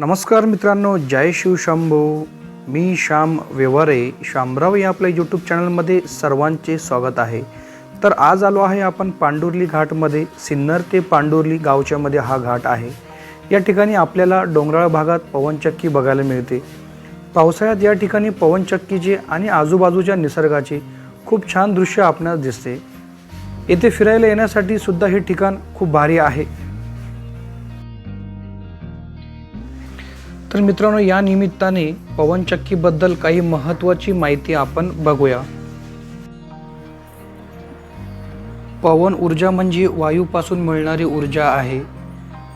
नमस्कार मित्रांनो जय शिव शिवशंभू मी श्याम व्यवहारे शामराव या आपल्या यूट्यूब चॅनलमध्ये सर्वांचे स्वागत आहे. तर आज आलो आहे आपण पांडुर्ली घाटमध्ये सिन्नर ते पांडुर्ली गावच्यामध्ये हा घाट आहे. या ठिकाणी आपल्याला डोंगराळ भागात पवनचक्की बघायला मिळते. पावसाळ्यात या ठिकाणी पवनचक्कीचे आणि आजूबाजूच्या निसर्गाचे खूप छान दृश्य आपणास दिसते. येथे फिरायला येण्यासाठी सुद्धा हे ठिकाण खूप भारी आहे. तर मित्रांनो या निमित्ताने पवनचक्कीबद्दल काही महत्त्वाची माहिती आपण बघूया. पवन ऊर्जा म्हणजे वायूपासून मिळणारी ऊर्जा आहे.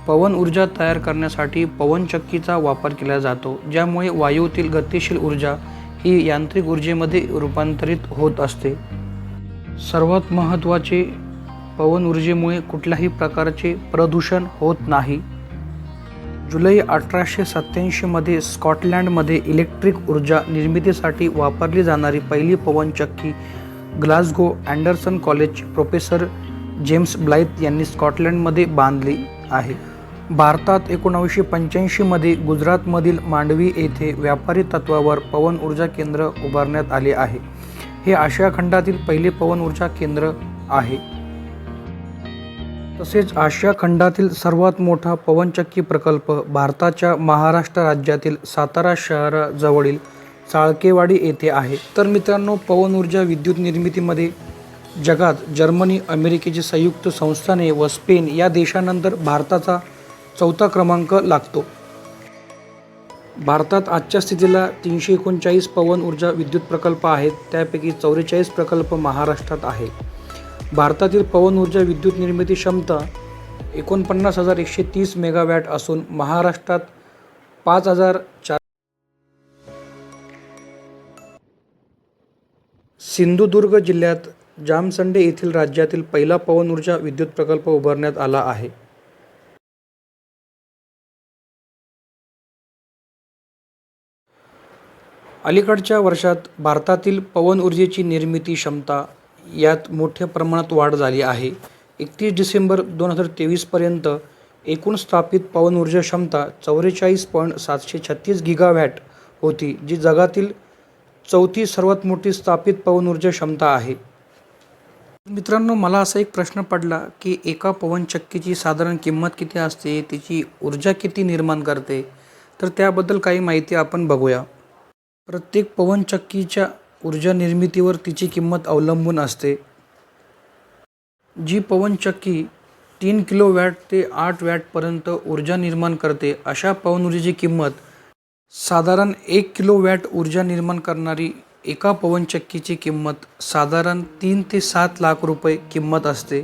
पवन ऊर्जा तयार करण्यासाठी पवनचक्कीचा वापर केला जातो ज्यामुळे वायूतील गतिशील ऊर्जा ही यांत्रिक ऊर्जेमध्ये रूपांतरित होत असते. सर्वात महत्त्वाचे पवन ऊर्जेमुळे कुठल्याही प्रकारचे प्रदूषण होत नाही. जुलै अठराशे सत्त्याऐंशीमध्ये स्कॉटलँडमध्ये इलेक्ट्रिक ऊर्जा निर्मितीसाठी वापरली जाणारी पहिली पवनचक्की ग्लासगो अँडरसन कॉलेजचे प्रोफेसर जेम्स ब्लाईथ यांनी स्कॉटलँडमध्ये बांधली आहे. भारतात एकोणावीसशे पंच्याऐंशीमध्ये गुजरातमधील मांडवी येथे व्यापारी तत्वावर पवन ऊर्जा केंद्र उभारण्यात आले आहे. हे आशिया खंडातील पहिले पवन ऊर्जा केंद्र आहे. तसेच आशिया खंडातील सर्वात मोठा पवनचक्की प्रकल्प भारताच्या महाराष्ट्र राज्यातील सातारा शहराजवळील चाळकेवाडी येथे आहे. तर मित्रांनो पवन ऊर्जा विद्युत निर्मितीमध्ये जगात जर्मनी अमेरिकेची संयुक्त संस्थाने व स्पेन या देशानंतर भारताचा चौथा क्रमांक लागतो. भारतात आजच्या स्थितीला तीनशे एकोणचाळीस पवन ऊर्जा विद्युत प्रकल्प आहेत. त्यापैकी चौवेचाळीस प्रकल्प महाराष्ट्रात आहे भारतातील पवन ऊर्जा विद्युत निर्मिती क्षमता एकोणपन्नास हजार एकशे तीस मेगावॅट असून महाराष्ट्रात पाच हजार चार सिंधुदुर्ग जिल्ह्यात जामसंडे येथील राज्यातील पहिला पवन ऊर्जा विद्युत प्रकल्प उभारण्यात आला आहे. अलीकडच्या वर्षात भारतातील पवन ऊर्जेची निर्मिती क्षमता यात मोठ्या प्रमाणात वाढ झाली आहे. एकतीस डिसेंबर दोन हजार तेवीसपर्यंत एकूण स्थापित पवन ऊर्जा क्षमता चौवेचाळीस पॉईंट सातशे छत्तीस गिगावॅट होती जी जगातील चौथी सर्वात मोठी स्थापित पवन ऊर्जा क्षमता आहे. मित्रांनो मला असा एक प्रश्न पडला की एका पवनचक्कीची साधारण किंमत किती असते? तिची ऊर्जा किती निर्माण करते? तर त्याबद्दल काही माहिती आपण बघूया. प्रत्येक पवनचक्कीच्या ऊर्जा निर्मितीवर तिची किंमत अवलंबून असते. जी पवनचक्की तीन किलो वॅट ते आठ वॅटपर्यंत ऊर्जा निर्माण करते अशा पवन ऊर्जेची किंमत साधारण एक किलो वॅट ऊर्जा निर्माण करणारी एका पवनचक्कीची किंमत साधारण तीन ते सात लाख रुपये किंमत असते.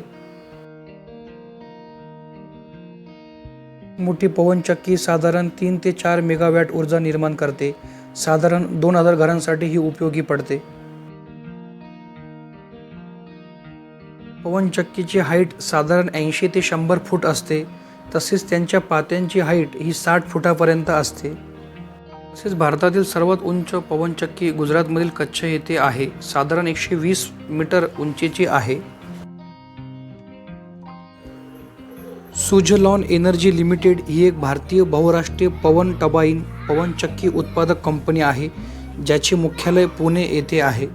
मोठी पवनचक्की साधारण तीन ते चार मेगावॅट ऊर्जा निर्माण करते. साधारण दोन हजार घरांसाठी ही उपयोगी पडते. पवनचक्कीची हाईट साधारण ऐंशी ते शंभर फूट असते. तसेच त्यांच्या पात्यांची हाईट ही साठ फुटापर्यंत असते. तसेच भारतातील सर्वात उंच पवनचक्की गुजरातमधील कच्छ येथे आहे. साधारण एकशे वीस मीटर उंचीची आहे. सुझलॉन एनर्जी लिमिटेड ही एक भारतीय बहुराष्ट्रीय पवन टबाईन पवनचक्की उत्पादक कंपनी आहे ज्याचे मुख्यालय पुणे येथे आहे.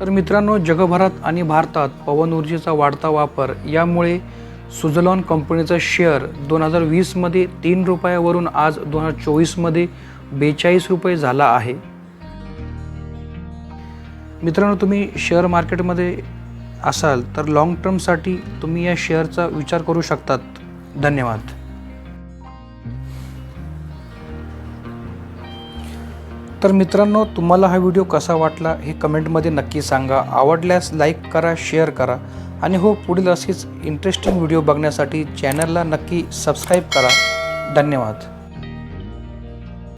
तर मित्रांनो जगभरात आणि भारतात पवन ऊर्जेचा वाढता वापर यामुळे सुझलॉन कंपनीचा शेअर दोन हजार वीसमध्ये तीन रुपयावरून आज दोन हजार चोवीसमध्ये बेचाळीस रुपये झाला आहे. मित्रांनो तुम्ही शेअर मार्केटमध्ये असाल तर लाँग टर्मसाठी तुम्ही या शेअरचा विचार करू शकतात. धन्यवाद. तर मित्रांनो तुम्हाला हा व्हिडिओ कसा वाटला हे कमेंटमध्ये नक्की सांगा. आवडल्यास लाईक करा शेअर करा आणि हो पुढील असेच इंटरेस्टिंग व्हिडिओ बघण्यासाठी चॅनलला नक्की सबस्क्राईब करा. धन्यवाद.